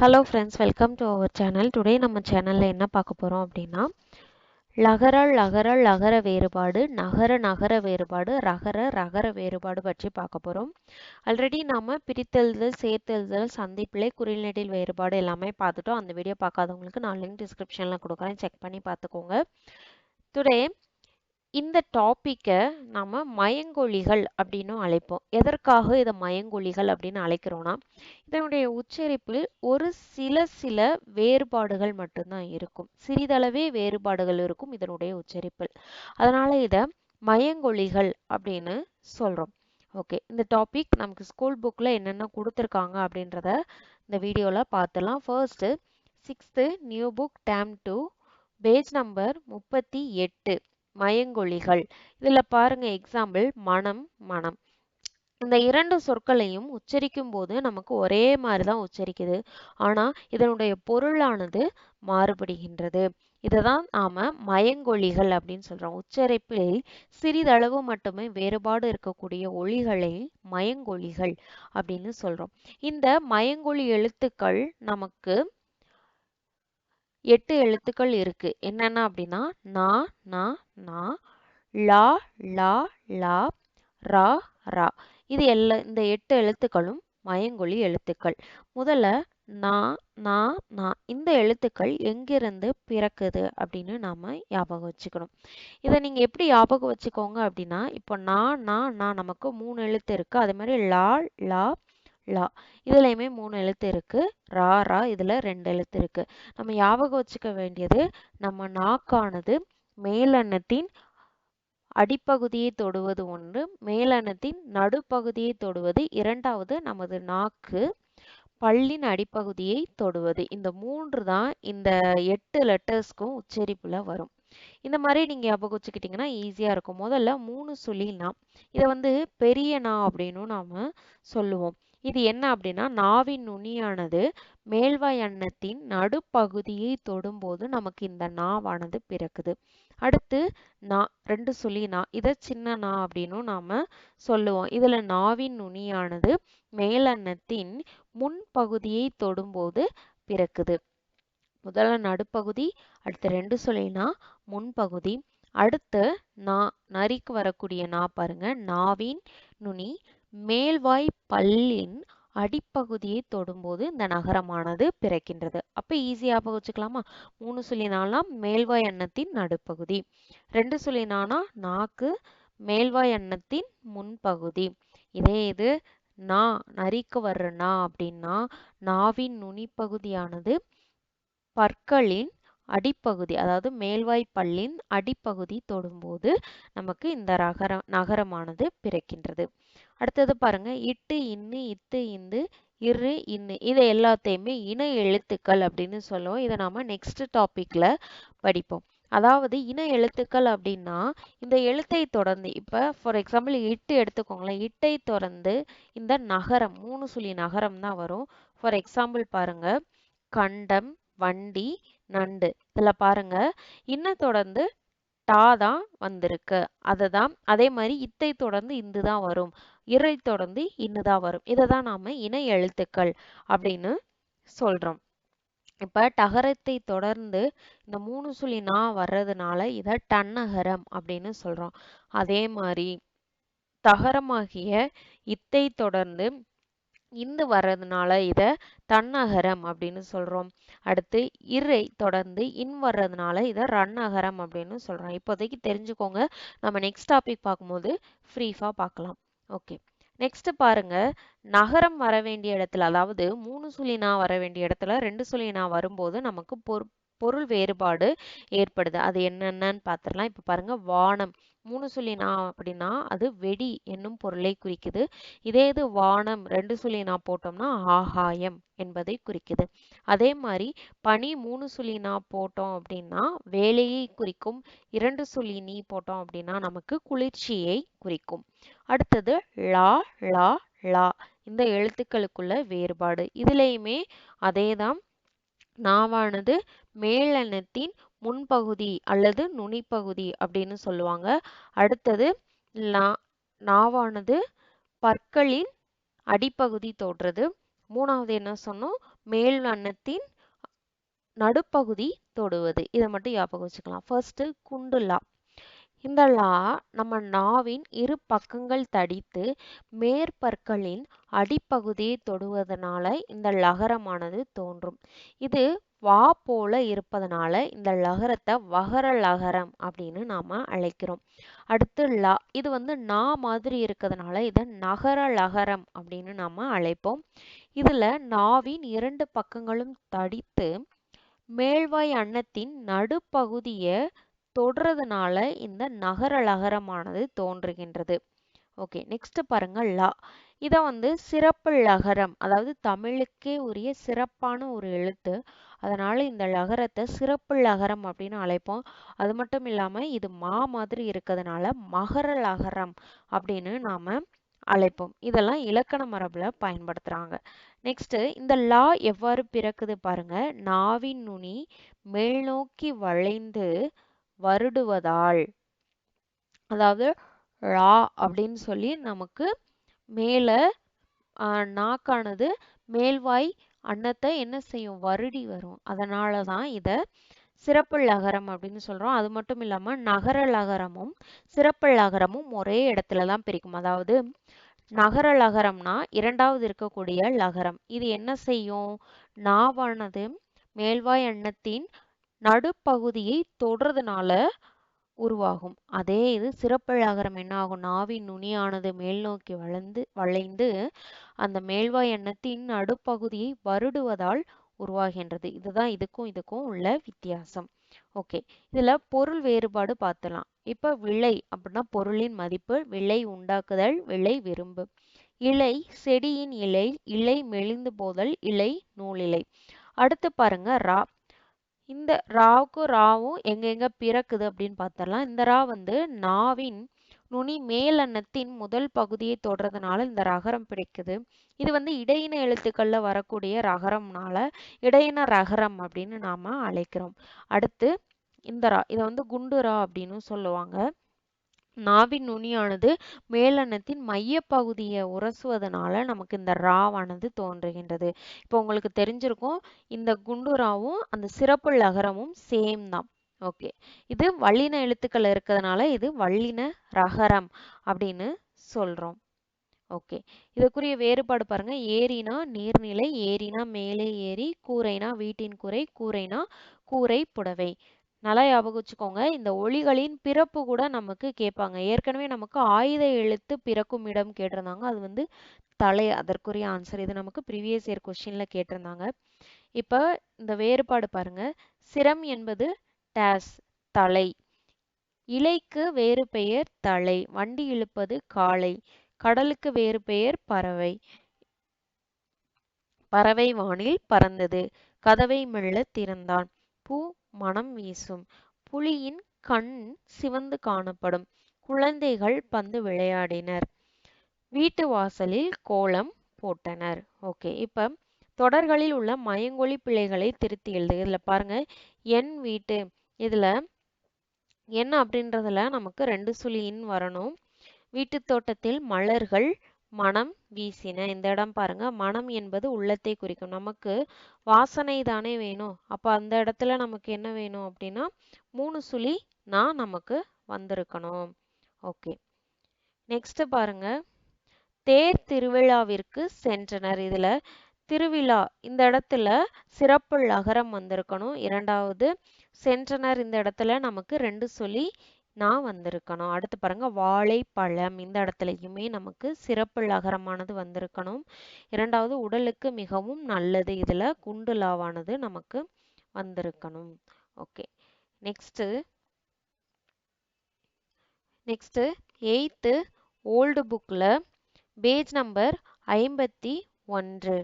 Hello friends welcome to our channel today நம்ம சேனலில் என்ன பார்க்க போகிறோம் அப்படின்னா லகர லகர லகர வேறுபாடு நகர நகர வேறுபாடு ரகர ரகர வேறுபாடு பற்றி பார்க்க போகிறோம் ஆல்ரெடி நாம் பிரித்தெழுதல் சேர்த்தெழுதல் சந்திப்பிலே குறிநெடில் வேறுபாடு எல்லாமே பார்த்துட்டோம். அந்த வீடியோ பார்க்காதவங்களுக்கு நான் லிங்க் டிஸ்கிரிப்ஷனில் கொடுக்குறேன். செக் பண்ணி பார்த்துக்கோங்க. டுடே இந்த டாப்பிக்கை நம்ம மயங்கொழிகள் அப்படின்னு அழைப்போம். எதற்காக இதை மயங்கொழிகள் அப்படின்னு அழைக்கிறோன்னா இதனுடைய உச்சரிப்பில் ஒரு சில சில வேறுபாடுகள் மட்டும்தான் இருக்கும். சிறிதளவே வேறுபாடுகள் இருக்கும் இதனுடைய உச்சரிப்பில். அதனால் இதை மயங்கொழிகள் அப்படின்னு சொல்கிறோம் ஓகே இந்த டாபிக் நமக்கு ஸ்கூல் புக்கில் என்னென்ன கொடுத்துருக்காங்க அப்படின்றத இந்த வீடியோவில் பார்த்துலாம் first sixth new book term two page number முப்பத்தி எட்டு. மயங்கொழிகள் இதில் பாருங்க எக்ஸாம்பிள் மனம் மனம். இந்த இரண்டு சொற்களையும் உச்சரிக்கும் போது நமக்கு ஒரே மாதிரி தான் உச்சரிக்குது. ஆனால் இதனுடைய பொருளானது மாறுபடுகின்றது. இதை தான் நாம மயங்கொழிகள் அப்படின்னு சொல்றோம். உச்சரிப்பில் சிறிதளவு மட்டுமே வேறுபாடு இருக்கக்கூடிய ஒளிகளை மயங்கொழிகள் அப்படின்னு சொல்றோம். இந்த மயங்கொழி எழுத்துக்கள் நமக்கு எட்டு எழுத்துக்கள் இருக்கு. என்னென்ன அப்படின்னா நா நா நா லா லா லா ரா ரா. இது எல்லா இந்த எட்டு எழுத்துக்களும் மயங்கொழி எழுத்துக்கள். முதல்ல நா நா நா. இந்த எழுத்துக்கள் எங்கிருந்து பிறக்குது அப்படின்னு நாம ஞாபகம் வச்சுக்கணும். இதை நீங்க எப்படி ஞாபகம் வச்சுக்கோங்க அப்படின்னா இப்போ நா நா நா நமக்கு மூணு எழுத்து இருக்கு. அதே மாதிரி லா லா லா. இதுலயுமே மூணு எழுத்து இருக்கு. ரா ரா இதுல ரெண்டு எழுத்து இருக்கு. நம்ம ஞாபகம் வச்சுக்க வேண்டியது நம்ம நாக்கானது மேலன்னத்தின் அடிப்பகுதியை தொடுவது ஒன்று மேலனத்தின் நடுப்பகுதியை தொடுவது இரண்டாவது நமது நாக்கு பல்லின் அடிப்பகுதியை தொடுவது. இந்த மூன்று தான் இந்த எட்டு லெட்டர்ஸ்க்கும் உச்சரிப்புல வரும். இந்த மாதிரி நீங்க ஞாபகம் வச்சுக்கிட்டீங்கன்னா ஈஸியா இருக்கும். முதல்ல மூணு சொல்லினா இதை வந்து பெரிய நா அப்படின்னு நாம சொல்லுவோம். இது என்ன அப்படின்னா நாவின் நுனியானது மேல்வாய் அன்னத்தின் நடுப்பகுதியை தொடும்போது நமக்கு இந்த நாவானது பிறக்குது. அடுத்து நா ரெண்டு சொல்லி நா இதை சின்ன நா அப்படின்னும் நாம சொல்லுவோம். இதுல நாவின் நுனியானது மேலன்னத்தின் முன்பகுதியை தொடும்போது பிறக்குது. முதல்ல நடுப்பகுதி அடுத்து ரெண்டு சொல்லினா முன்பகுதி அடுத்து நா நரிக்கு வரக்கூடிய நா பாருங்க. நாவின் நுனி மேல்வாய் பல்லின் அடிப்பகுதியை தொடும்போது இந்த நகரமானது பிறக்கின்றது. அப்ப ஈஸியாக வச்சுக்கலாமா? மூணு சொல்லினாலாம் மேல்வாய் அன்னத்தின் நடுப்பகுதி. ரெண்டு சொல்லினானா நாக்கு மேல்வாய் அன்னத்தின் முன்பகுதி. இதே இது நா நரிக்கு வர்ற நா அப்படின்னா நாவின் நுனிப்பகுதியானது பற்களின் அடிப்பகுதி அதாவது மேல்வாய் பல்லின் அடிப்பகுதி தொடும்போது நமக்கு இந்த நகர நகரமானது பிறக்கின்றது. அடுத்தது பாருங்க. இட்டு இன்னு இத்து இந்து இரு இன்னு. இதை எல்லாத்தையுமே இன எழுத்துக்கள் அப்படின்னு சொல்லுவோம். இதை நாம நெக்ஸ்ட் டாபிக்ல படிப்போம். அதாவது இன எழுத்துக்கள் அப்படின்னா இந்த எழுத்தை தொடர்ந்து இப்போ ஃபார் எக்ஸாம்பிள் இட்டு எடுத்துக்கோங்களேன். இட்டை தொடர்ந்து இந்த நகரம் மூணு சுழி நகரம் தான் வரும். ஃபார் எக்ஸாம்பிள் பாருங்க. கண்டம் வண்டி நண்டு. இதில் பாருங்க. இன்ன தொடர்ந்து டா தான் வந்திருக்கு. அதுதான் அதே மாதிரி இத்தை தொடர்ந்து இந்து தான் வரும். இறை தொடர்ந்து இன்னு தான் வரும். இதை தான் நாம இணை எழுத்துக்கள் அப்படின்னு சொல்றோம். இப்ப டகரத்தை தொடர்ந்து இந்த மூணு சொல்லி நா வர்றதுனால இத டன்னகரம் அப்படின்னு சொல்றோம். அதே மாதிரி தகரமாகிய இத்தை தொடர்ந்து இந்து வர்றதுனால இதை தன்னகரம் அப்படின்னு சொல்றோம். அடுத்து இறை தொடர்ந்து இன் வர்றதுனால இதை ரன்னகரம் அப்படின்னு சொல்றோம். இப்போதைக்கு தெரிஞ்சுக்கோங்க. நம்ம நெக்ஸ்ட் டாபிக் பார்க்கும்போது ஃப்ரீஃபா பார்க்கலாம். ஓகே நெக்ஸ்ட் பாருங்க. நகரம் வர வேண்டிய இடத்துல அதாவது மூணு சுழினா வர வேண்டிய இடத்துல ரெண்டு சுழினா வரும்போது நமக்கு பொருள் வேறுபாடு ஏற்படுது. அது என்னென்னு பார்த்துடலாம். இப்போ பாருங்க வானம். மூணு சொல்லினா அப்படின்னா அது வெடி என்னும் பொருளை குறிக்குது. இதே இது வானம் ரெண்டு சொல்லினா போட்டோம்னா ஆகாயம் என்பதை குறிக்குது. அதே மாதிரி பனி மூணு சொல்லினா போட்டோம் அப்படின்னா வேலையை குறிக்கும். இரண்டு சொல்லி நீ போட்டோம் அப்படின்னா நமக்கு குளிர்ச்சியை குறிக்கும். அடுத்தது லா லா லா. இந்த எழுத்துக்களுக்குள்ள வேறுபாடு. இதுலேயுமே அதேதான். நாவானது மேலெண்ணத்தின் முன்பகுதி அல்லது நுனிப்பகுதி அப்படின்னு சொல்லுவாங்க. அடுத்தது நாவானது பற்களின் அடிப்பகுதி தோன்றது. மூணாவது என்ன சொன்னோம்? மேல் அன்னத்தின் நடுப்பகுதி தொடுவது. இதை மட்டும் ஞாபகம் வச்சுக்கலாம். ஃபர்ஸ்ட் குண்டுலா. இந்த லா நம்ம நாவின் இரு பக்கங்கள் தடித்து மேற்பற்களின் அடிப்பகுதியை தொடுவதனால இந்த லகரமானது தோன்றும். இது வா போல இருப்பதனால இந்த லகரத்தை வகர லகரம் அப்படின்னு நாம அழைக்கிறோம். அடுத்து லா இது வந்து நா மாதிரி இருக்கிறதுனால இதை நகர லகரம் அப்படின்னு நாம அழைப்போம். இதுல நாவின் இரண்டு பக்கங்களும் தடித்து மேல்வாய் அன்னத்தின் நடுப்பகுதியை தொடுறதுனால இந்த நகர லகரமானது தோன்றுகின்றது. ஓகே நெக்ஸ்ட் பாருங்க லா இதை வந்து சிறப்பு லகரம் அதாவது தமிழுக்கே உரிய சிறப்பான ஒரு எழுத்து. அதனால இந்த லகரத்தை சிறப்பு லகரம் அப்படின்னு அழைப்போம். அது மட்டும் இல்லாம இது மா மாதிரி இருக்கிறதுனால மகர லகரம் அப்படின்னு நாம அழைப்போம். இதெல்லாம் இலக்கண மரபுல பயன்படுத்துறாங்க. நெக்ஸ்ட் இந்த லா எவ்வாறு பிறக்குது பாருங்க. நாவின் நுனி மேல் நோக்கி வளைந்து வருடுவதால். அதாவது ரா அப்படின்னு சொல்லி நமக்கு மேல நாக்கானது மேல்வாய் அன்னத்தை என்ன செய்யும்? வருடி வரும். அதனால தான் இதை சிறப்பு லகரம் அப்படின்னு சொல்றோம். அது மட்டும் இல்லாம நகர லகரமும் சிறப்பு லகரமும் ஒரே இடத்துல தான் பிரிக்கும். அதாவது நகர லகரம்னா இரண்டாவது இருக்கக்கூடிய லகரம். இது என்ன செய்யும்? நாவானது மேல்வாய் அன்னத்தின் நடுப்பகுதியை தொடுறதுனால உருவாகும். அதே இது சிறப்பழாகரம் என்ன ஆகும் நாவின் நுனியானது மேல் நோக்கி வளர்ந்து வளைந்து அந்த மேல்வாய் எண்ணத்தின் நடுப்பகுதியை வருடுவதால் உருவாகின்றது. இதுதான் இதுக்கும் இதுக்கும் உள்ள வித்தியாசம். ஓகே. இதுல பொருள் வேறுபாடு பார்த்தலாம். இப்ப விளை அப்படின்னா பொருளின் மதிப்பு விளை உண்டாக்குதல் விளை விரும்பு. இலை செடியின் இலை இலை மெலிந்து போதல் இலை நூலிலை அடுத்து பாருங்க ரா. இந்த ராவுக்கும் ராவும் எங்கெங்க பிறக்குது அப்படின்னு பார்த்தரலாம் இந்த ரா வந்து நாவின் நுனி மேலன்னத்தின் முதல் பகுதியை தொடுறதுனால இந்த ரகரம் பிடிக்குது இது வந்து இடையின எழுத்துக்கள்ல வரக்கூடிய ரகரம்னால இடையின ரகரம் அப்படின்னு நாம அழைக்கிறோம். அடுத்து இந்த ரா இதை வந்து குண்டு ரா அப்படின்னு சொல்லுவாங்க. நாவின் நுனியானது மேலெண்ணத்தின் மைய பகுதியை உரசுவதனால நமக்கு இந்த ராவானது தோன்றுகின்றது. இப்போ உங்களுக்கு தெரிஞ்சிருக்கும் இந்த குண்டு ராவும் அந்த சிறப்பு லகரமும் சேம் தான். ஓகே இது வல்லின எழுத்துக்கள் இருக்கிறதுனால இது வல்லின ரகரம் அப்படின்னு சொல்றோம். ஓகே இதுக்குரிய வேறுபாடு பாருங்க. ஏரினா நீர்நிலை ஏரினா மேலே ஏரி கூரைனா வீட்டின் கூரை கூரைனா கூரை புடவை. நல்லா ஞாபகம் வச்சுக்கோங்க. இந்த ஒளிகளின் பிறப்பு கூட நமக்கு கேட்பாங்க. ஏற்கனவே நமக்கு ஆயுத எழுத்து பிறக்கும் இடம் கேட்டிருந்தாங்க. அது வந்து தலை அதற்குரிய ஆன்சர் இது நமக்கு ப்ரீவியஸ் இயர் கொஸ்டின்ல கேட்டிருந்தாங்க. இப்ப இந்த வேறுபாடு பாருங்க. சிரம் என்பது டேஸ் தலை. இலைக்கு வேறு பெயர் தலை. வண்டி இழுப்பது காளை கடலுக்கு வேறு பெயர் பறவை. பறவை வானில் பறந்தது. கதவை மெல்ல திறந்தான். பூ மனம் வீசும். புலியின் கண் சிவந்து காணப்படும். குழந்தைகள் பந்து விளையாடினர். வீட்டு வாசலில் கோலம் போட்டனர். ஓகே இப்ப தொடர்களில் உள்ள மயங்கொழி பிழைகளை திருத்தி எழுது இதுல பாருங்க என் வீட்டு. இதுல என் அப்படின்றதுல நமக்கு ரெண்டு சுழியின் வரணும். வீட்டு தோட்டத்தில் மலர்கள் மனம் வீசின. இந்த இடம் பாருங்க. மனம் என்பது உள்ளத்தை குறிக்கும். நமக்கு வாசனை தானே வேணும். அப்ப அந்த இடத்துல நமக்கு என்ன வேணும் அப்படின்னா மூணு சுழி நான் நமக்கு வந்திருக்கணும். ஓகே. நெக்ஸ்ட் பாருங்க. தேர் திருவிழாவிற்கு சென்றனர். இதுல திருவிழா இந்த இடத்துல சிறப்பு லகரம் வந்திருக்கணும். இரண்டாவது சென்றனர் இந்த இடத்துல நமக்கு ரெண்டு சொல்லி நான் வந்திருக்கணும். அடுத்து பாருங்க வாழைப்பழம் இந்த இடத்துலையுமே நமக்கு சிறப்பு லகரமானது வந்திருக்கணும். இரண்டாவது உடலுக்கு மிகவும் நல்லது. இதுல குண்டுலாவானது நமக்கு வந்திருக்கணும். Okay. Next next eighth old புக்ல பேஜ் நம்பர் ஐம்பத்தி ஒன்று.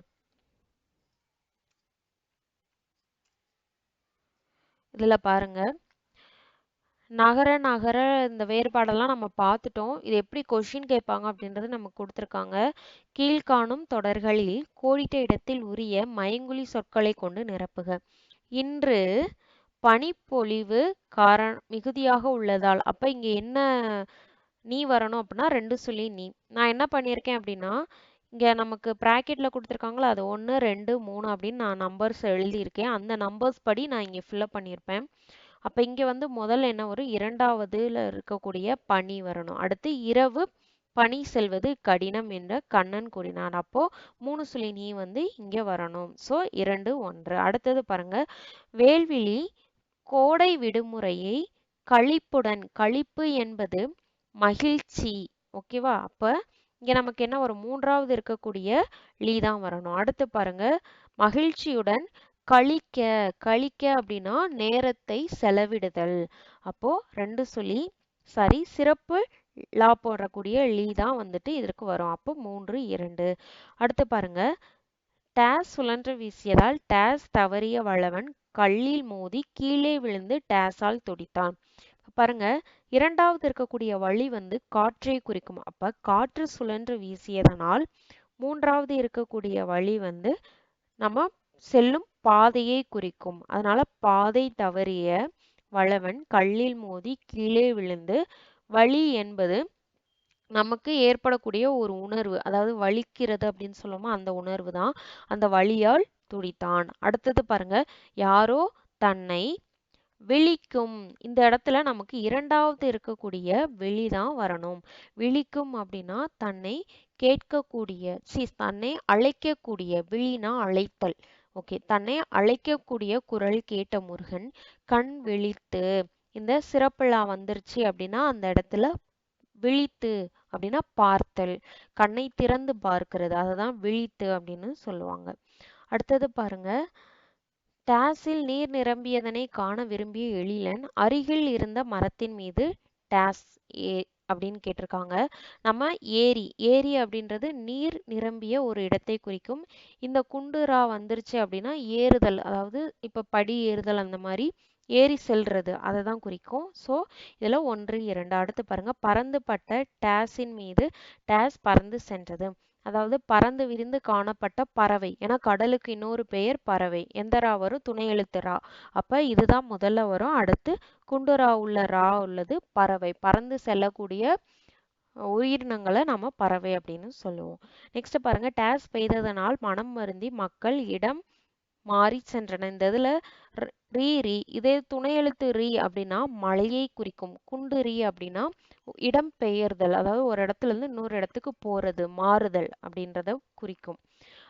இதுல பாருங்க நகர நகர இந்த வேறுபாடெல்லாம் நம்ம பார்த்துட்டோம். இது எப்படி கொஷின் கேட்பாங்க அப்படின்றது நமக்கு கொடுத்துருக்காங்க. கீழ்காணும் தொடர்களில் கோடிட்ட இடத்தில் உரிய மயங்குழி சொற்களை கொண்டு நிரப்புக. இன்று பனிப்பொழிவு காரண மிகுதியாக உள்ளதால் அப்ப இங்க என்ன நீ வரணும் அப்படின்னா ரெண்டு சொல்லி நீ. நான் என்ன பண்ணியிருக்கேன் அப்படின்னா இங்கே நமக்கு ப்ராக்கெட்டில் கொடுத்துருக்காங்களோ அது ஒன்று ரெண்டு மூணு அப்படின்னு நான் நம்பர்ஸ் எழுதியிருக்கேன். அந்த நம்பர்ஸ் படி நான் இங்கே ஃபில்லப் பண்ணியிருப்பேன். அப்போ இங்கே வந்து முதல்ல என்ன வரும்? இரண்டாவதுல இருக்கக்கூடிய பனி வரணும். அடுத்து இரவு பனி செல்வது கடினம் என்ற கண்ணன் கூறினான் அப்போ மூணு சுழி நீ வந்து இங்கே வரணும். ஸோ இரண்டு ஒன்று. அடுத்தது பாருங்க. வேல்விழி கோடை விடுமுறையை கழிப்புடன் கழிப்பு என்பது மகிழ்ச்சி. ஓகேவா அப்ப இங்க நமக்கு என்ன ஒரு மூன்றாவது இருக்கக்கூடிய லீ தான் வரணும். அடுத்து பாருங்க. மகிழ்ச்சியுடன் கழிக்க கழிக்க அப்படின்னா நேரத்தை செலவிடுதல். அப்போ ரெண்டு சொல்லி சரி சிறப்பு லா போடக்கூடிய லீ தான் வந்துட்டு இதற்கு வரும். அப்போ மூன்று இரண்டு. அடுத்து பாருங்க. டேஸ் சுழன்று வீசியதால் டேஸ் தவறிய வளவன் கல்லில் மோதி கீழே விழுந்து டேஸால் துடித்தான். பாருங்க இரண்டாவது இருக்கக்கூடிய வழி வந்து காற்றை குறிக்கும். அப்ப காற்று சுழன்று வீசியதனால் மூன்றாவது இருக்கக்கூடிய வழி வந்து நம்ம செல்லும் பாதையை குறிக்கும். அதனால பாதை தவறிய வளவன் கல்லில் மோதி கீழே விழுந்து வழி என்பது நமக்கு ஏற்படக்கூடிய ஒரு உணர்வு. அதாவது வலிக்கிறது அப்படின்னு சொல்லுமா அந்த உணர்வு தான். அந்த வழியால் துடித்தான். அடுத்தது பாருங்க. யாரோ தன்னை விழிக்கும். இந்த இடத்துல நமக்கு இரண்டாவது இருக்கக்கூடிய விழி தான் வரணும். விழிக்கும் அப்படின்னா தன்னை கேட்கக்கூடிய சி தன்னை அழைக்கக்கூடிய விழினா அழைத்தல். ஓகே தன்னை அழைக்கக்கூடிய குரல் கேட்ட முருகன் கண் விழித்து இந்த சிறப்புலா வந்துருச்சு அப்படின்னா அந்த இடத்துல விழித்து அப்படின்னா பார்த்தல் கண்ணை திறந்து பார்க்கிறது அததான் விழித்து அப்படின்னு சொல்லுவாங்க. அடுத்தது பாருங்க டேஸில் நீர் நிரம்பியதனை காண விரும்பிய எழிலன் அருகில் இருந்த மரத்தின் மீது டேஸ் ஏ அப்படின்னு கேட்டிருக்காங்க. நம்ம ஏரி ஏரி அப்படின்றது நீர் நிரம்பிய ஒரு இடத்தை குறிக்கும். இந்த குண்டுரா வந்துருச்சு அப்படின்னா ஏறுதல் அதாவது இப்போ படி ஏறுதல் அந்த மாதிரி ஏறி செல்றது அதை தான் குறிக்கும். ஸோ இதில் ஒன்று இரண்டு அடுத்து பாருங்க. பறந்து பட்ட டேஸின் மீது டேஸ் பறந்து சென்றது. அதாவது பறந்து விரிந்து காணப்பட்ட பறவை. ஏன்னா கடலுக்கு இன்னொரு பெயர் பறவை. எந்த ரா வரும்? துணை எழுத்து ரா. அப்ப இதுதான் முதல்ல வரும். அடுத்து குண்டுரா உள்ள ரா உள்ளது பறவை. பறந்து செல்லக்கூடிய உயிரினங்களை நம்ம பறவை அப்படின்னு சொல்லுவோம். நெக்ஸ்ட் பாருங்க. டேஸ் பெய்ததனால் மனம் வருந்தி மக்கள் இடம் மாறி சென்றன. இந்த இதுல ரீ ரீ இதே துணை எழுத்து ரீ அப்படின்னா மழையை குறிக்கும். குண்டு ரீ அப்படின்னா இடம் பெயர்தல். அதாவது ஒரு இடத்துல இருந்து இன்னொரு இடத்துக்கு போறது மாறுதல் அப்படின்றத குறிக்கும்.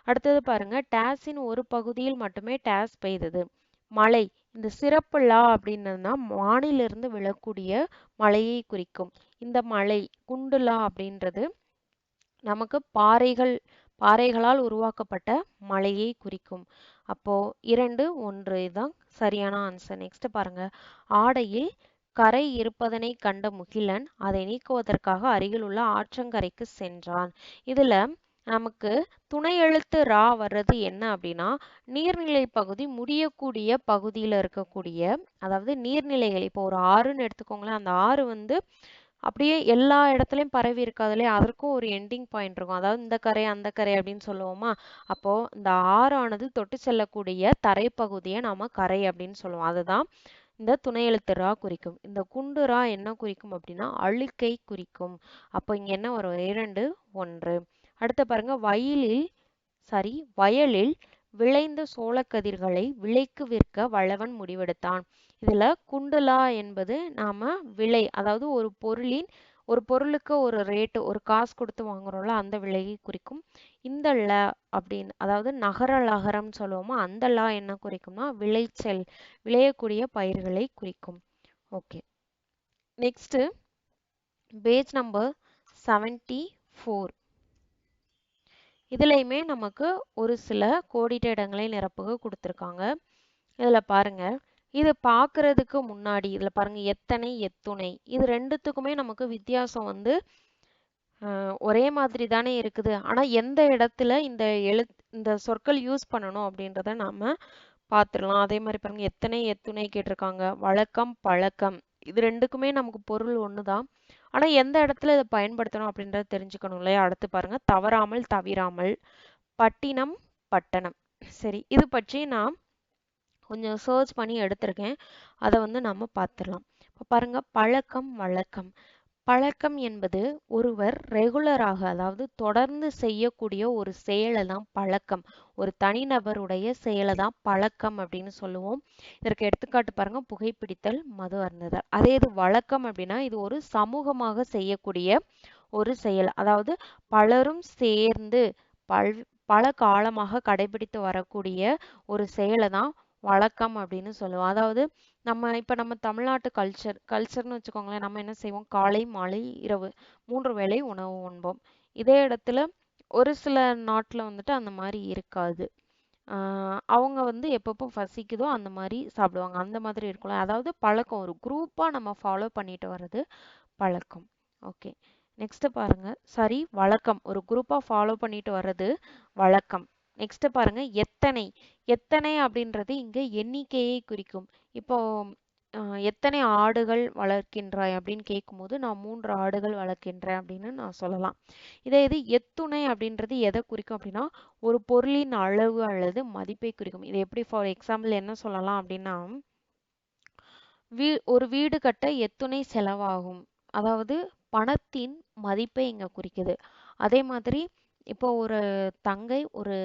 அடுத்தது பாருங்க. டேஸின் ஒரு பகுதியில் மட்டுமே டேஸ் பெய்தது. மழை இந்த சிறப்பு லா அப்படின்னதுன்னா வானிலிருந்து விழக்கூடிய மழையை குறிக்கும். இந்த மழை குண்டுலா அப்படின்றது நமக்கு பாறைகள் பாறைகளால் உருவாக்கப்பட்ட மலையை குறிக்கும். அப்போ இரண்டு ஒன்று இதுதான் சரியான ஆன்சர் நெக்ஸ்ட் பாருங்க. ஆடையில் கரை இருப்பதனை கண்ட முகிலன் அதை நீக்குவதற்காக அருகில் உள்ள ஆற்றங்கரைக்கு சென்றான். இதுல நமக்கு துணை எழுத்து ரா வர்றது என்ன அப்படின்னா நீர்நிலை பகுதி முடியக்கூடிய பகுதியில இருக்கக்கூடிய அதாவது நீர்நிலைகள் இப்போ ஒரு ஆறுன்னு எடுத்துக்கோங்களேன். அந்த ஆறு வந்து அப்படியே எல்லா இடத்துலயும் பரவி இருக்காதுலே அதற்கும் ஒரு எண்டிங் பாயிண்ட் இருக்கும். அதாவது இந்த கரை அந்த கரை அப்படின்னு சொல்லுவோமா? அப்போ இந்த ஆறானது தொட்டு செல்லக்கூடிய தரைப்பகுதியை நாம கரை அப்படின்னு சொல்லுவோம். அதுதான் இந்த துணை எழுத்து ரா குறிக்கும். இந்த குண்டு ரா என்ன குறிக்கும் அப்படின்னா அழுக்கை குறிக்கும். அப்போ இங்க என்ன வரும்? இரண்டு ஒன்று. அடுத்து பாருங்க. வயலில் சாரி வயலில் விளைந்த சோளக்கதிர்களை விலைக்கு விற்க வளவன் முடிவெடுத்தான். இதில் குண்டலா என்பது நாம் விலை அதாவது ஒரு பொருளின் ஒரு பொருளுக்கு ஒரு ரேட்டு ஒரு காசு கொடுத்து வாங்குறோம்ல அந்த விலையை குறிக்கும். இந்த ல அப்படின்னு அதாவது நகர லகரம்னு சொல்லுவோமோ அந்த லா என்ன குறிக்கும்னா விளைச்சல் விளையக்கூடிய பயிர்களை குறிக்கும். Okay next page number seventy four இதுலையுமே நமக்கு ஒரு சில கோடிட்ட இடங்களை நிரப்புக கொடுத்துருக்காங்க. இதில் பாருங்கள் இது பார்க்கறதுக்கு முன்னாடி இதுல பாருங்க எத்தனை எத்துணை இது ரெண்டுத்துக்குமே நமக்கு வித்தியாசம் வந்து ஒரே மாதிரி தானே இருக்குது. ஆனா எந்த இடத்துல இந்த எழு இந்த சொற்கள் யூஸ் பண்ணணும் அப்படின்றத நாம பார்த்துடலாம் அதே மாதிரி பாருங்க எத்தனை எத்துணை கேட்டிருக்காங்க. வழக்கம் பழக்கம் இது ரெண்டுக்குமே நமக்கு பொருள் ஒண்ணுதான். ஆனா எந்த இடத்துல இதை பயன்படுத்தணும் அப்படின்றத தெரிஞ்சுக்கணும் இல்லையா? அடுத்து பாருங்க தவறாமல் தவிராமல் பட்டினம் பட்டணம். சரி இது பற்றி நாம் கொஞ்சம் சர்ச் பண்ணி எடுத்திருக்கேன். அதை வந்து நம்ம பார்த்துடலாம் இப்போ பாருங்க பழக்கம் வழக்கம். பழக்கம் என்பது ஒருவர் ரெகுலராக அதாவது தொடர்ந்து செய்யக்கூடிய ஒரு செயலை தான் பழக்கம். ஒரு தனிநபருடைய செயலை தான் பழக்கம் அப்படின்னு சொல்லுவோம். இதற்கு எடுத்துக்காட்டு பாருங்க புகைப்பிடித்தல் மது அருந்துதல். அதே இது வழக்கம் அப்படின்னா இது ஒரு சமூகமாக செய்யக்கூடிய ஒரு செயல். அதாவது பலரும் சேர்ந்து பல் பல காலமாக கடைபிடித்து வரக்கூடிய ஒரு செயலை தான் வழக்கம் அப்படின்னு சொல்லுவோம். அதாவது நம்ம இப்போ நம்ம தமிழ்நாட்டு கல்ச்சர் கல்ச்சர்னு வச்சுக்கோங்களேன் நம்ம என்ன செய்வோம்? காலை மாலை இரவு மூன்று வேளை உணவு உண்போம். இதே இடத்துல ஒரு சில நாட்டில் வந்துட்டு அந்த மாதிரி இருக்காது. அவங்க வந்து எப்பப்போ பசிக்குதோ அந்த மாதிரி சாப்பிடுவாங்க. அந்த மாதிரி இருக்கும்ல. அதாவது பழக்கம் ஒரு குரூப்பாக நம்ம ஃபாலோ பண்ணிட்டு வர்றது பழக்கம். ஓகே நெக்ஸ்ட் பாருங்க. சரி வழக்கம். ஒரு குரூப்பாக ஃபாலோ பண்ணிட்டு வர்றது வழக்கம். நெக்ஸ்ட் பாருங்க எத்தனை? எத்தனை அப்படின்றது இங்க எண்ணிக்கையை குறிக்கும். இப்போ எத்தனை ஆடுகள் வளர்க்கின்றாய் அப்படின்னு கேட்கும்போது நான் மூன்று ஆடுகள் வளர்க்கின்றேன் அப்படின்னு நான் சொல்லலாம். இதே இது எத்துணை அப்படின்றது எதை குறிக்கும் அப்படின்னா ஒரு பொருளின் அளவு அல்லது மதிப்பை குறிக்கும். இது எப்படி ஃபார் எக்ஸாம்பிள் என்ன சொல்லலாம் அப்படின்னா வீ ஒரு வீடு கட்ட எத்துணை செலவாகும். அதாவது பணத்தின் மதிப்பை இங்க குறிக்குது. அதே மாதிரி இப்போ ஒரு தங்கை ஒரு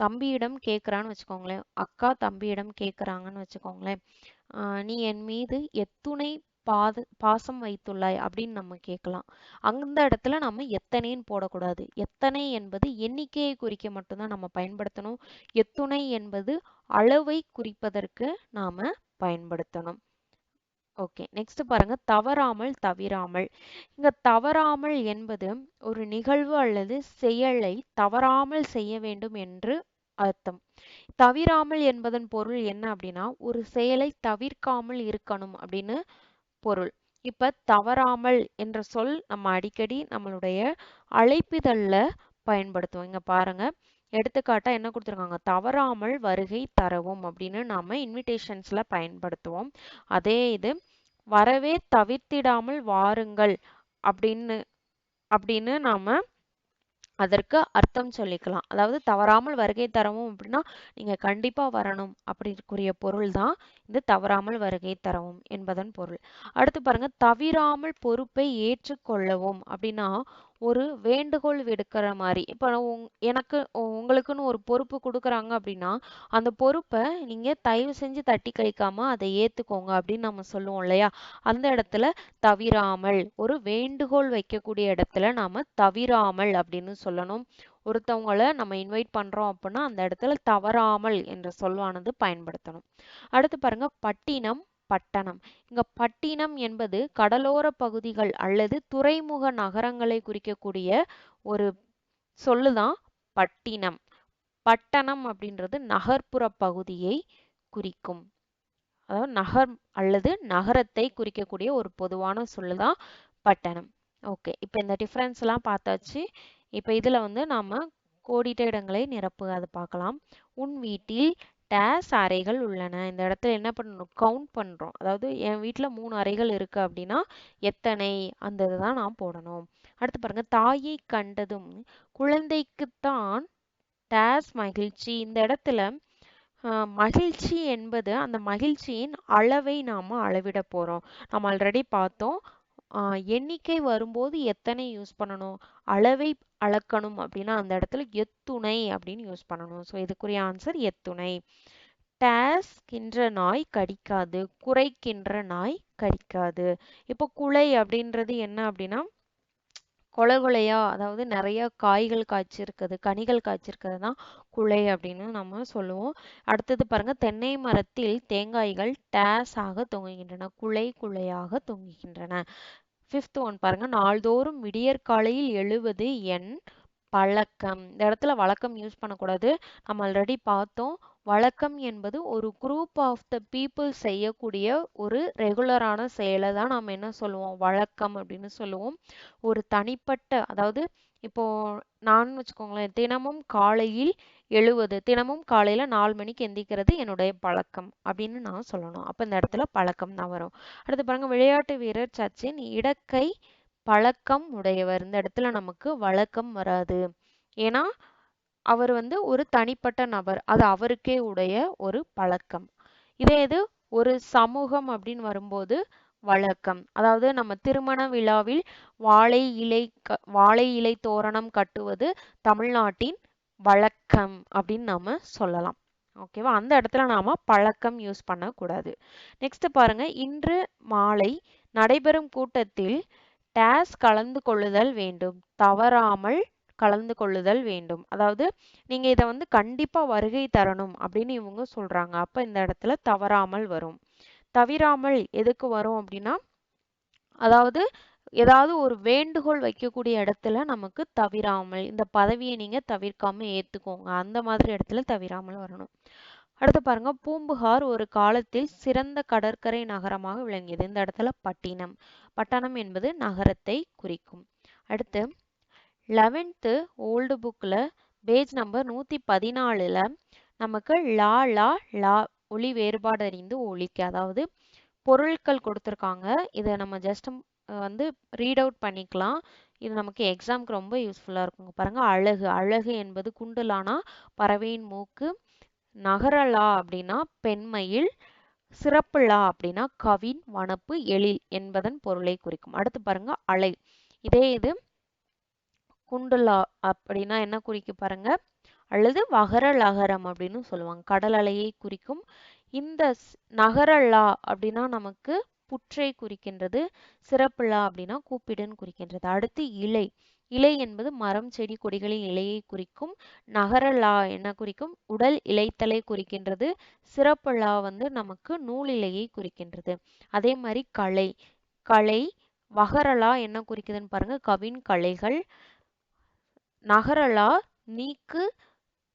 தம்பியிடம் கேட்குறான்னு வச்சுக்கோங்களேன். அக்கா தம்பியிடம் கேட்குறாங்கன்னு வச்சுக்கோங்களேன். ஆஹ் நீ என் மீது எத்துணை பாத பாசம் வைத்துள்ளாய் அப்படின்னு நம்ம கேட்கலாம் அந்த இடத்துல நம்ம எத்தனைன்னு போடக்கூடாது. எத்தனை என்பது எண்ணிக்கையை குறிக்க மட்டும்தான் நம்ம பயன்படுத்தணும். எத்துணை என்பது அளவை குறிப்பதற்கு நாம பயன்படுத்தணும். ஓகே நெக்ஸ்ட் பாருங்க. தவறாமல் தவிராமல். இங்க தவறாமல் என்பது ஒரு நிகழ்வு அல்லது செயலை தவறாமல் செய்ய வேண்டும் என்று அர்த்தம். தவிராமல் என்பதன் பொருள் என்ன அப்படின்னா ஒரு செயலை தவிர்க்காமல் இருக்கணும் அப்படின்னு பொருள். இப்ப தவறாமல் என்ற சொல் நம்ம அடிக்கடி நம்மளுடைய அழைப்பிதழ்ல பயன்படுத்துவோம். இங்க பாருங்க. எடுத்துக்காட்டா என்ன கொடுத்துருக்காங்க? தவறாமல் வருகை தரவும் அப்படின்னு நாம இன்விடேஷன்ஸ்ல பயன்படுத்துவோம். அதே இது வரவே தவிர்த்திடாமல் வாருங்கள் அப்படின்னு அப்படின்னு நாம அதற்கு அர்த்தம் சொல்லிக்கலாம். அதாவது தவறாமல் வருகை தரவும் அப்படின்னா நீங்க கண்டிப்பா வரணும் அப்படிக்குரிய பொருள் தான் இந்த தவறாமல் வருகை தரவும் என்பதன் பொருள். அடுத்து பாருங்க தவிராமல் பொறுப்பை ஏற்றுக்கொள்ளவும் அப்படின்னா ஒரு வேண்டுகோள் விடுக்கிற மாதிரி இப்போ உங்- எனக்கு உங்களுக்குன்னு ஒரு பொறுப்பு கொடுக்குறாங்க அப்படின்னா அந்த பொறுப்பை நீங்க தயவு செஞ்சு தட்டி கழிக்காம அதை ஏத்துக்கோங்க அப்படின்னு நம்ம சொல்லுவோம் இல்லையா? அந்த இடத்துல தவிராமல் ஒரு வேண்டுகோள் வைக்கக்கூடிய இடத்துல நாம தவிராமல் அப்படின்னு சொல்லணும். ஒருத்தவங்கள நம்ம இன்வைட் பண்றோம் அப்படின்னா அந்த இடத்துல தவறாமல் என்ற சொல்வானது பயன்படுத்தணும். அடுத்து பாருங்க பட்டினம் பட்டணம். இங்க பட்டினம் என்பது கடலோர பகுதிகள் அல்லது துறைமுக நகரங்களை குறிக்கக்கூடிய ஒரு சொல்லுதான் பட்டினம். பட்டணம் அப்படின்றது நகர்ப்புற பகுதியை குறிக்கும். அதாவது நகர் அல்லது நகரத்தை குறிக்கக்கூடிய ஒரு பொதுவான சொல்லுதான் பட்டணம். ஓகே இப்போ இந்த டிஃப்ரென்ஸ் எல்லாம் பார்த்தாச்சு. இப்போ இதுல வந்து நாம கோடிட்ட இடங்களை நிரப்பு அதை பார்க்கலாம். உன் வீட்டில் டேஸ் அறைகள் உள்ளன. இந்த இடத்துல என்ன பண்ணணும்? கவுண்ட் பண்றோம். அதாவது என் வீட்டில் மூணு அறைகள் இருக்கு அப்படின்னா எத்தனை? அந்த இதுதான் நான் போடணும். அடுத்து பாருங்க தாயை கண்டதும் குழந்தைக்குத்தான் டேஸ் மகிழ்ச்சி. இந்த இடத்துல ஆஹ் மகிழ்ச்சி என்பது அந்த மகிழ்ச்சியின் அளவை நாம அளவிட போறோம். நம்ம ஆல்ரெடி பார்த்தோம் எண்ணிக்கை வரும்போது எத்தனை யூஸ் பண்ணணும்? அளவை அளக்கணும் அப்படின்னா அந்த இடத்துல எத்துணை அப்படின்னு யூஸ் பண்ணணும். ஸோ இதுக்குரிய ஆன்சர் எத்துணை. டேஸ்கின்ற நாய் கடிக்காது. குறைக்கின்ற நாய் கடிக்காது. இப்போ குலை அப்படின்றது என்ன அப்படின்னா கொலை கொலையா அதாவது நிறைய காய்கள் காய்ச்சிருக்கிறது கனிகள் காய்ச்சிருக்கிறது தான் குலை அப்படின்னு நம்ம சொல்லுவோம். அடுத்தது பாருங்க தென்னை மரத்தில் தேங்காய்கள் டேஸ் ஆக தொங்குகின்றன குலை குலையாக தொங்குகின்றன. ஃபிஃப்த் ஒன் பாருங்க நாள்தோறும் விடியற்காலையில் எழுவது என் பழக்கம். இந்த இடத்துல வழக்கம் யூஸ் பண்ணக்கூடாது. நம்ம ஆல்ரெடி பார்த்தோம். வழக்கம் என்பது ஒரு குரூப் ஆஃப் த பீப்புள் செய்யக்கூடிய ஒரு ரெகுலரான செயலை தான் நாம் என்ன சொல்லுவோம்? வழக்கம் அப்படின்னு சொல்லுவோம். ஒரு தனிப்பட்ட அதாவது இப்போ நான் வச்சுக்கோங்களேன் தினமும் காலையில் எழுவது தினமும் காலையில நாலு மணிக்கு எந்திக்கிறது என்னுடைய பழக்கம் அப்படின்னு நான் சொல்லணும். அப்ப இந்த இடத்துல பழக்கம் தான் வரும். அடுத்து பாருங்க விளையாட்டு வீரர் சச்சின் இடக்கை பழக்கம் உடையவர். இந்த இடத்துல நமக்கு வழக்கம் வராது. ஏன்னா அவர் வந்து ஒரு தனிப்பட்ட நபர். அது அவருக்கே உடைய ஒரு பழக்கம். இதே இது ஒரு சமூகம் அப்படின்னு வரும்போது வழக்கம். அதாவது நம்ம திருமண விழாவில் வாழை இலை க வாழை இலை தோரணம் கட்டுவது தமிழ்நாட்டின் வழக்கம் அப்படின்னு நாம சொல்லலாம். ஓகேவா அந்த இடத்துல நாம பழக்கம் யூஸ் பண்ணக்கூடாது. நெக்ஸ்ட் பாருங்க. இன்று மாலை நடைபெறும் கூட்டத்தில் டேஸ் கலந்து கொள்ளுதல் வேண்டும். தவறாமல் கலந்து கொள்ளுதல் வேண்டும். அதாவது நீங்க இதை வந்து கண்டிப்பா வருகை தரணும் அப்படின்னு இவங்க சொல்றாங்க. அப்ப இந்த இடத்துல தவறாமல் வரும். தவிராமல் எதுக்கு வரும் அப்படின்னா அதாவது ஏதாவது ஒரு வேண்டுகோள் வைக்கக்கூடிய இடத்துல நமக்கு தவிராமல் இந்த பதவியை நீங்க தவிர்க்காம ஏத்துக்கோங்க. அந்த மாதிரி இடத்துல தவிராமல் வரணும். அடுத்து பாருங்க பூம்புகார் ஒரு காலத்தில் சிறந்த கடற்கரை நகரமாக விளங்கியது. இந்த இடத்துல பட்டினம். பட்டணம் என்பது நகரத்தை குறிக்கும். அடுத்து லெவன்த்து ஓல்டு புக்கில் பேஜ் நம்பர் நூற்றி பதினாலில் நமக்கு லா லா லா ஒளி வேறுபாடு அறிந்து ஒழிக்க அதாவது பொருட்கள் கொடுத்துருக்காங்க. இதை நம்ம ஜஸ்ட் வந்து ரீட் அவுட் பண்ணிக்கலாம். இது நமக்கு எக்ஸாம்க்கு ரொம்ப யூஸ்ஃபுல்லாக இருக்குங்க. பாருங்க அழகு. அழகு என்பது குண்டுலானா பறவையின் மூக்கு நகரலா அப்படின்னா பெண்மையில் சிறப்புலா அப்படின்னா கவின் வனப்பு எழில் என்பதன் பொருளை குறிக்கும். அடுத்து பாருங்க அலை. இதே இது குண்டுலா அப்படின்னா என்ன குறிக்கும் பாருங்க? அல்லது வகர லகரம் அப்படின்னு சொல்லுவாங்க. கடல் அலையை குறிக்கும். இந்த நகரலா அப்படின்னா நமக்கு புற்றை குறிக்கின்றது சிறப்புலா அப்படின்னா கூப்பிடுன்னு குறிக்கின்றது. அடுத்து இலை. இலை என்பது மரம் செடி கொடிகளின் இலையை குறிக்கும் நகரலா என்ன குறிக்கும்? உடல் இலைத்தலை குறிக்கின்றது. சிறப்புலா வந்து நமக்கு நூல் இலையை குறிக்கின்றது. அதே மாதிரி களை களை வகரலா என்ன குறிக்குதுன்னு பாருங்க. கவின் கலைகள் நகரலா நீக்கு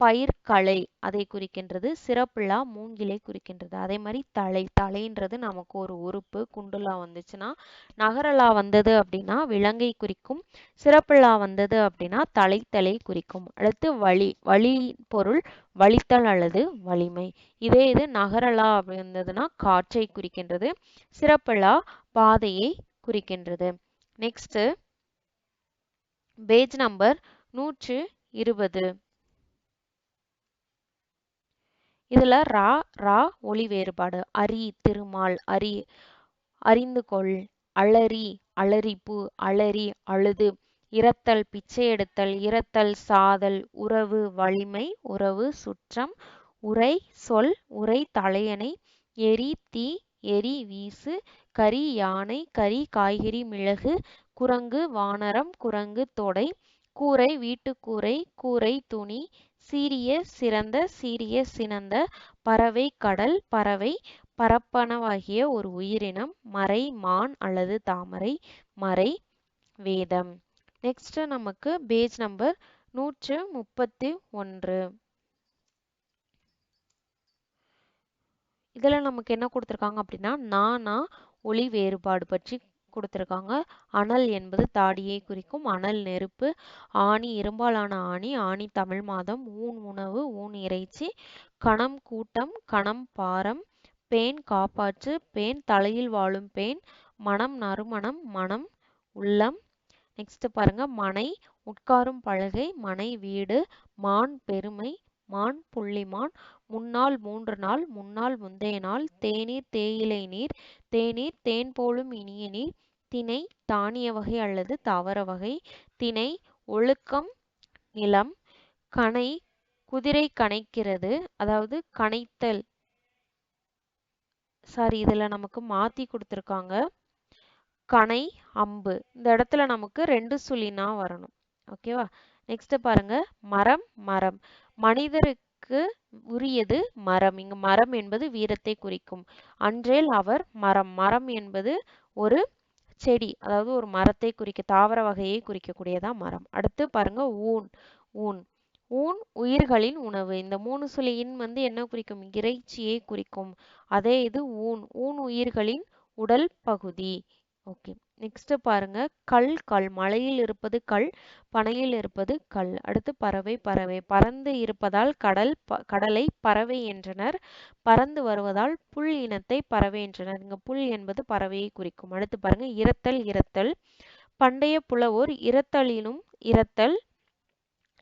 பயிர்களை அதை குறிக்கின்றது சிறப்புலா மூங்கிலை குறிக்கின்றது. அதே மாதிரி தலை தலைன்றது நமக்கு ஒரு உறுப்பு குண்டுலா வந்துச்சுன்னா நகரலா வந்தது அப்படின்னா விலங்கை குறிக்கும் சிறப்புலா வந்தது அப்படின்னா தலைத்தலை குறிக்கும். அடுத்து வழி வழி பொருள் வலித்தல் அல்லது வலிமை. இதே இது நகரலா அப்படி வந்ததுன்னா காற்றை குறிக்கின்றது சிறப்புலா பாதையை குறிக்கின்றது. நெக்ஸ்ட் பேஜ் நம்பர் நூற்று இருபது. இதுல ரா ரா ஒளி வேறுபாடு. அரி திருமால் அரி அறிந்து கொள் அலறி அலறிப்பு அலறி அழுது இரத்தல் பிச்சை எடுத்தல் இரத்தல் சாதல் உறவு வலிமை உறவு சுற்றம் உரை சொல் உரை தலையணை எரி தீ எரி வீசு கரி யானை கரி காய்கறி மிளகு குரங்கு வானரம் குரங்கு தொடை கூரை வீட்டுக்கூரை கூரை துணி சீரிய சிறந்த சீரிய சினந்த பறவை கடல் பறவை பரப்பனவாகிய ஒரு உயிரினம் மறை மான் அல்லது தாமரை மறை வேதம். நெக்ஸ்ட் நமக்கு பேஜ் நம்பர் நூற்று முப்பத்தி ஒன்று. இதுல நமக்கு என்ன கொடுத்துருக்காங்க அப்படின்னா நானா ஒளி வேறுபாடு பற்றி கொடுத்துருக்காங்க. அனல் என்பது தாடியை குறிக்கும் அனல் நெருப்பு. ஆணி இரும்பாலான ஆணி ஆணி தமிழ் மாதம் ஊன் உணவு ஊன் இறைச்சி கணம் கூட்டம் கணம் பாரம் பேன் காப்பாற்று பேன் தலையில் வாழும் பேன் மனம் நறுமணம் மனம் உள்ளம். நெக்ஸ்ட் பாருங்க மனை உட்காரும் பலகை மனை வீடு மான் பெருமை மான் புள்ளிமான் முன்னாள் மூன்று நாள் முன்னாள் முந்தைய நாள் தேநீர் தேயிலை நீர் தேநீர் தேன் போலும் இனிய நீர் திணை தானிய வகை அல்லது தாவர வகை திணை ஒழுக்கம் நிலம் கனை குதிரை கணைக்கிறது அதாவது கணைத்தல் சாரி இதுல நமக்கு மாத்தி கொடுத்துருக்காங்க. கணை அம்பு. இந்த இடத்துல நமக்கு ரெண்டு சுழினா வரணும். ஓகேவா நெக்ஸ்ட் பாருங்க. மரம் மரம். மனிதருக்கு உரியது மரம். இங்கு மரம் என்பது வீரத்தை குறிக்கும். அன்றேல் அவர் மரம். மரம் என்பது ஒரு செடி அதாவது ஒரு மரத்தை குறிக்க தாவர வகையை குறிக்கக்கூடியதா மரம். அடுத்து பாருங்க ஊன். ஊன். ஊன் உயிர்களின் உணவு. இந்த மூணு சுழியின் வந்து என்ன குறிக்கும்? இறைச்சியை குறிக்கும். அதே இது ஊன். ஊன் உயிர்களின் உடல் பகுதி. ஓகே நெக்ஸ்ட் பாருங்க. கல் கல். மலையில் இருப்பது கல் பனையில் இருப்பது கல். அடுத்து பறவை பறவை. பறந்து இருப்பதால் கடல் கடலை பறவை என்றனர். பறந்து வருவதால் புல் இனத்தை பறவை என்றனர். இங்க புல் என்பது பறவையை குறிக்கும். அடுத்து பாருங்க. இரத்தல் இரத்தல். பண்டைய புலவோர் இரத்தலினும் இரத்தல்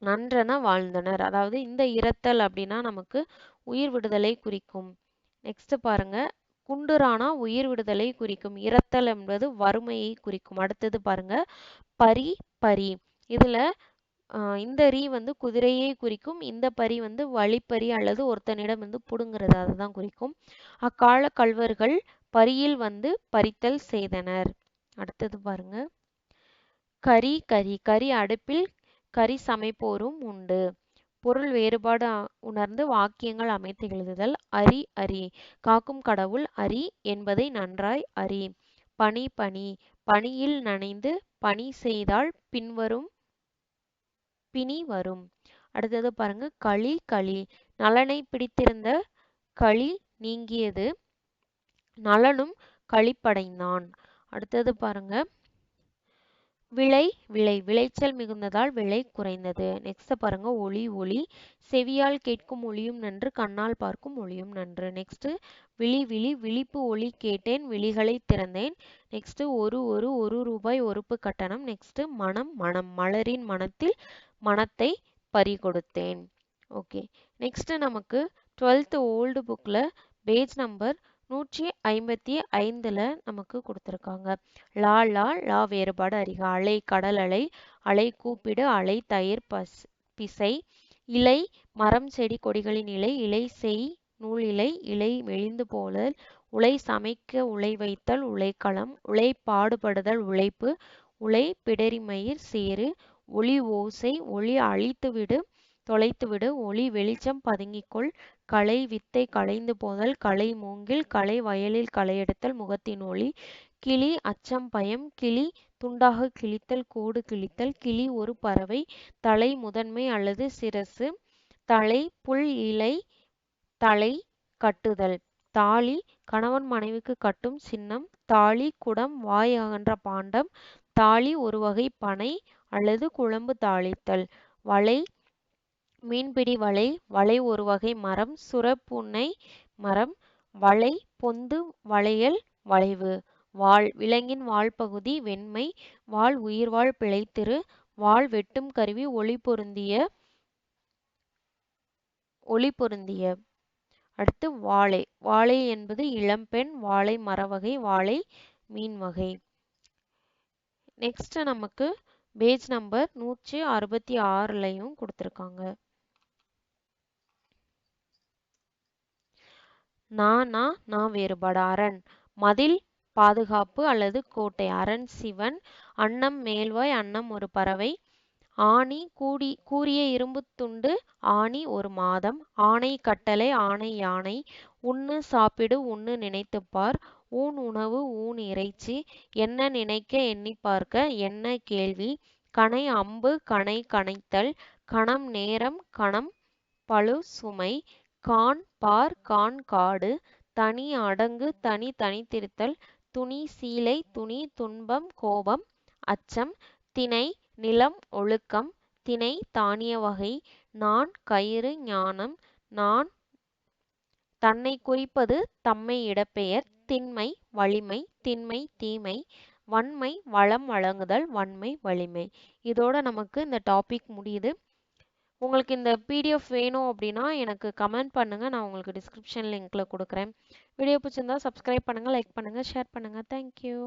நன்றென வாழ்ந்தனர். அதாவது இந்த இரத்தல் அப்படின்னா நமக்கு உயிர் விடுதலை குறிக்கும். நெக்ஸ்ட் பாருங்க. குண்டுரானா உயிர் விடுதலை குறிக்கும் இரத்தல் என்பது வறுமையை குறிக்கும். அடுத்தது பாருங்க பரி பரி. இதுல இந்த ரீ வந்து குதிரையை குறிக்கும் இந்த பரி வந்து வழிப்பறி அல்லது ஒருத்தனிடம் வந்து புடுங்கிறது அதுதான் குறிக்கும். அக்கால கல்வர்கள் பரியில் வந்து பறித்தல் செய்தனர். அடுத்தது பாருங்க கரி கரி. கரி அடுப்பில் கரி சமைப்போரும் உண்டு. பொருள் வேறுபாடு உணர்ந்து வாக்கியங்கள் அமைத்து எழுதுதல். அரி அரி. காக்கும் கடவுள் அரி என்பதை நன்றாய் அறி பனி பனி பனியில் நனைந்து பணி செய்தால் பின்வரும் பிணி வரும். அடுத்தது பாருங்க. களி களி. நலனை பிடித்திருந்த களி நீங்கியது. நலனும் களிப்படைந்தான். அடுத்தது பாருங்க. விளை விளை விளைச்சல் மிகுந்ததால் விலை குறைந்தது. நெக்ஸ்ட் பாருங்க. ஒளி ஒளி. செவியால் கேட்கும் ஒளியும் நன்று கண்ணால் பார்க்கும் ஒளியும் நன்று. நெக்ஸ்ட் விழி விழி விழிப்பு ஒளி கேட்டேன் விழிகளை திறந்தேன். நெக்ஸ்ட் ஒரு ஒரு ஒரு ரூபாய் ஒருப்பு கட்டணம். நெக்ஸ்ட் மனம் மனம். மலரின் மனத்தில் மனத்தை பறி கொடுத்தேன் ஓகே நெக்ஸ்ட் நமக்கு டுவெல்த் ஓல்டு புக்கில் பேஜ் நம்பர் நூற்றி ஐம்பத்தி ஐந்தில் நமக்கு கொடுத்துருக்காங்க. லா லா லா வேறுபாடு அறிக அலை கடல் அலை அலை கூப்பிடு அலை தயிர் பஸ் பிசை இலை மரம் செடி கொடிகளின் இலை இலை செய் நூல் இலை இலை மெலிந்து போதல் உலை சமைக்க உலை வைத்தல் உலைக்களம் உலை பாடுபடுதல் உழைப்பு உலை பிடரிமயிர் சேரு ஒளி ஓசை ஒளி அழித்துவிடு தொலைத்துவிடு. ஒளி வெளிச்சம் பதுங்கிக்கொள். களை வித்தை களைந்து போதல். களை மூங்கில். களை வயலில் களையெடுத்தல் முகத்தின் ஒளி. கிளி அச்சம் பயம். கிளி துண்டாக கிழித்தல். கோடு கிழித்தல். கிளி ஒரு பறவை. தலை முதன்மை அல்லது சிரசு. தலை புல் இலை. தலை கட்டுதல். தாலி கணவன் மனைவிக்கு கட்டும் சின்னம். தாலி குடம் வாய் அகன்ற பாண்டம். தாலி ஒரு வகை பனை அல்லது குழம்பு தாளித்தல். வலை மீன்பிடி வலை வலை ஒரு வகை மரம் சுரப்புன்னை மரம் வலை பொந்து வளையல் வளைவு. வாள் விலங்கின் வால் பகுதி வெண்மை. வால் உயிர்வாழ் பிழைத்திரு. வாள் வெட்டும் கருவி ஒளி பொருந்திய ஒளி பொருந்திய. அடுத்து வாழை. வாழை என்பது இளம்பெண் வாழை மரவகை வாழை மீன் வகை. நெக்ஸ்ட் நமக்கு பேஜ் நம்பர் நூற்றி அறுபத்தி ஆறுலையும் கொடுத்துருக்காங்க. நானா நான் வேறுபாடு அரண். மதில் பாதுகாப்பு அல்லது கோட்டை. அரண் சிவன் அன்னம் மேல்வாய் அன்னம் ஒரு பறவை. ஆணி கூடி கூறிய இரும்பு துண்டு. ஆணி ஒரு மாதம். ஆணை கட்டளை ஆணை யானை. உண்ணு சாப்பிடு உண்ணு நினைத்துப்பார் ஊன் உணவு ஊன் இறைச்சி. என்ன நினைக்க எண்ணி பார்க்க. என்ன கேள்வி? கணை அம்பு கணை கணைத்தல் கணம் நேரம் கணம் பழு சுமை. கான் பார் கான் காடு தனி அடங்கு தனி தனித்திருத்தல் துணி சீலை துணி துன்பம் கோபம் அச்சம் திணை நிலம் ஒழுக்கம் திணை தானிய வகை நான் கயிறு ஞானம் நான் தன்னை குறிப்பது தம்மை இடப்பெயர் திண்மை வலிமை திண்மை தீமை வன்மை வளம் வழங்குதல் வன்மை வலிமை. இதோட நமக்கு இந்த டாபிக் முடியுது. உங்களுக்கு இந்த பிடிஎஃப் வேணும் அப்படின்னா எனக்கு கமெண்ட் பண்ணுங்கள் நான் உங்களுக்கு டிஸ்கிரிப்ஷன் லிங்க்கில் கொடுக்குறேன். வீடியோ பிடிச்சிருந்தா சப்ஸ்கிரைப் பண்ணுங்கள் லைக் பண்ணுங்கள் ஷேர் பண்ணுங்கள் தேங்க்யூ